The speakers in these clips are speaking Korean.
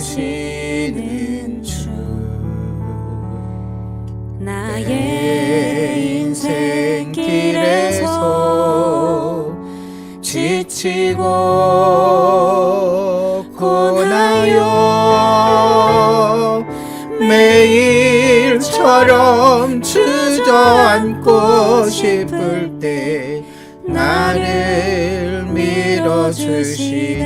도우시는 주 나의 인생 길에서 지치고 고나요. 매일처럼 주저앉고 싶을 때 나를 밀어주시네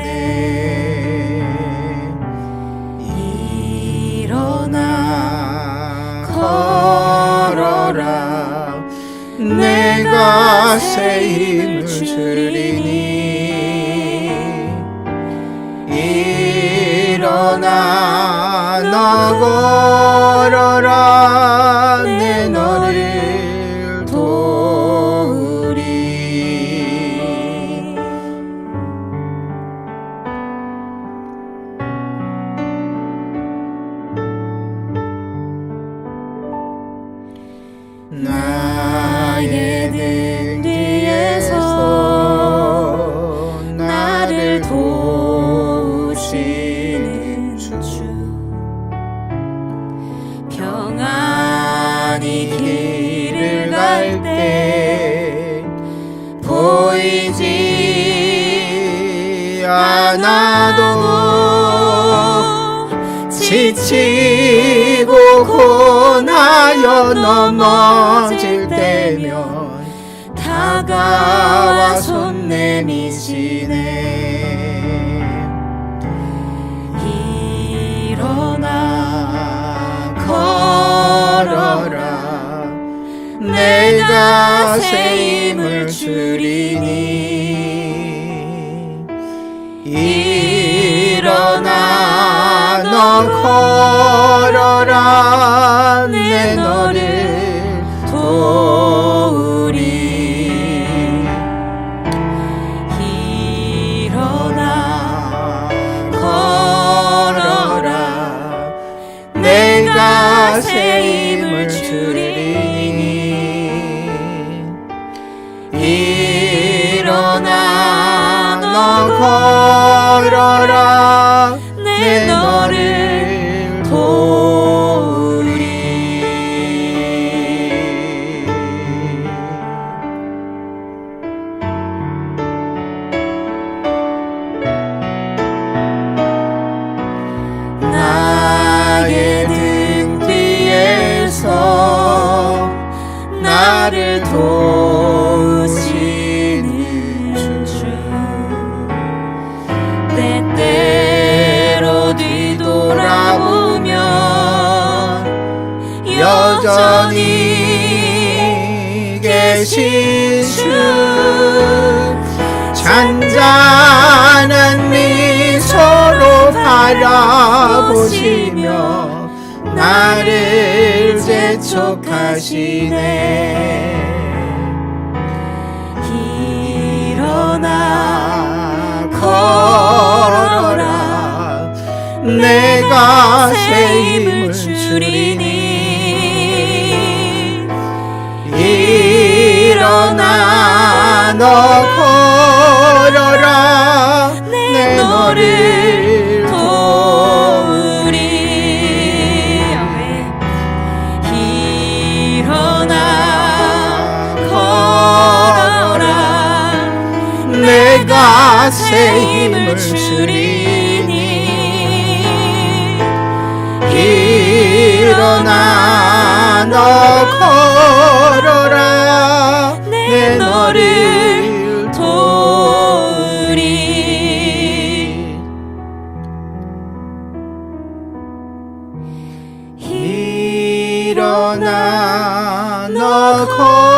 새 힘을 주리니. 일어나 너 걸어라 때 보이지 않아도 지치고 고나여 넘어질 때면 다가와 손 내미시네 새 힘을 주리니 일어나 너 걸어라 내 너를 도우리. 일어나 걸어라. 내가 새 힘을 주리 걸어라 내 너를 도우리. 나의 등 뒤에서 나를 도 계신 주. 잔잔한 미소로 바라보시며 나를 재촉하시네. 일어나 걸어라. 내가 새 힘을 주리니 너 걸어라. 내 너를 도우리. 일어나 걸어라. 내가 새 힘을 주리니. 일어나 너 걸어라 일어나 너 거.